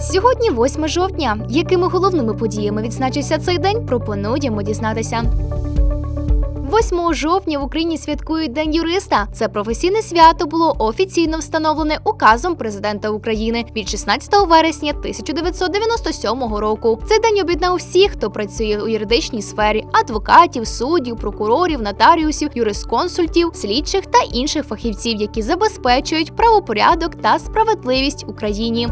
Сьогодні 8 жовтня. Якими головними подіями відзначився цей день, пропонуємо дізнатися. 8 жовтня в Україні святкують День юриста. Це професійне свято було офіційно встановлене указом президента України від 16 вересня 1997 року. Цей день об'єднав всіх, хто працює у юридичній сфері: адвокатів, суддів, прокурорів, нотаріусів, юрисконсультів, слідчих та інших фахівців, які забезпечують правопорядок та справедливість Україні.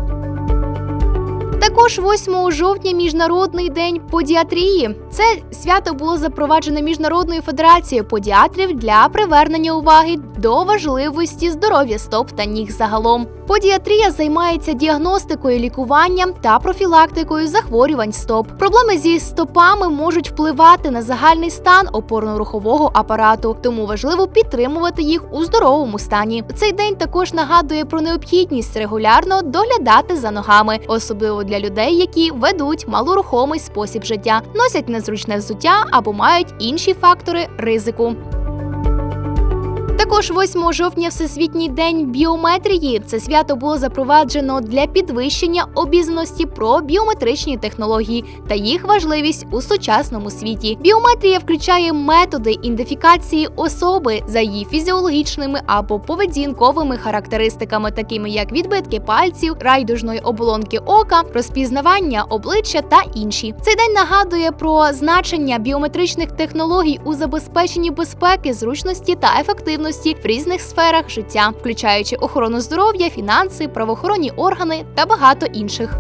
Також 8 жовтня міжнародний день подіатрії. Це свято було запроваджено міжнародною федерацією подіатрів для привернення уваги до важливості здоров'я стоп та ніг загалом. Подіатрія займається діагностикою, лікуванням та профілактикою захворювань стоп. Проблеми зі стопами можуть впливати на загальний стан опорно-рухового апарату, тому важливо підтримувати їх у здоровому стані. Цей день також нагадує про необхідність регулярно доглядати за ногами, особливо для людей, які ведуть малорухомий спосіб життя, носять незручне взуття або мають інші фактори ризику. Також 8 жовтня Всесвітній день біометрії. Це свято було запроваджено для підвищення обізнаності про біометричні технології та їх важливість у сучасному світі. Біометрія включає методи ідентифікації особи за її фізіологічними або поведінковими характеристиками, такими як відбитки пальців, райдужної оболонки ока, розпізнавання обличчя та інші. Цей день нагадує про значення біометричних технологій у забезпеченні безпеки, зручності та ефективності в різних сферах життя, включаючи охорону здоров'я, фінанси, правоохоронні органи та багато інших.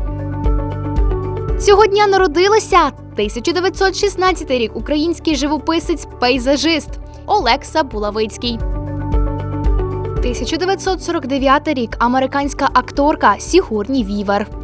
Цього дня народилися 1916 рік український живописець пейзажист Олекса Булавицький. 1949 рік американська акторка Сігурні Вівер.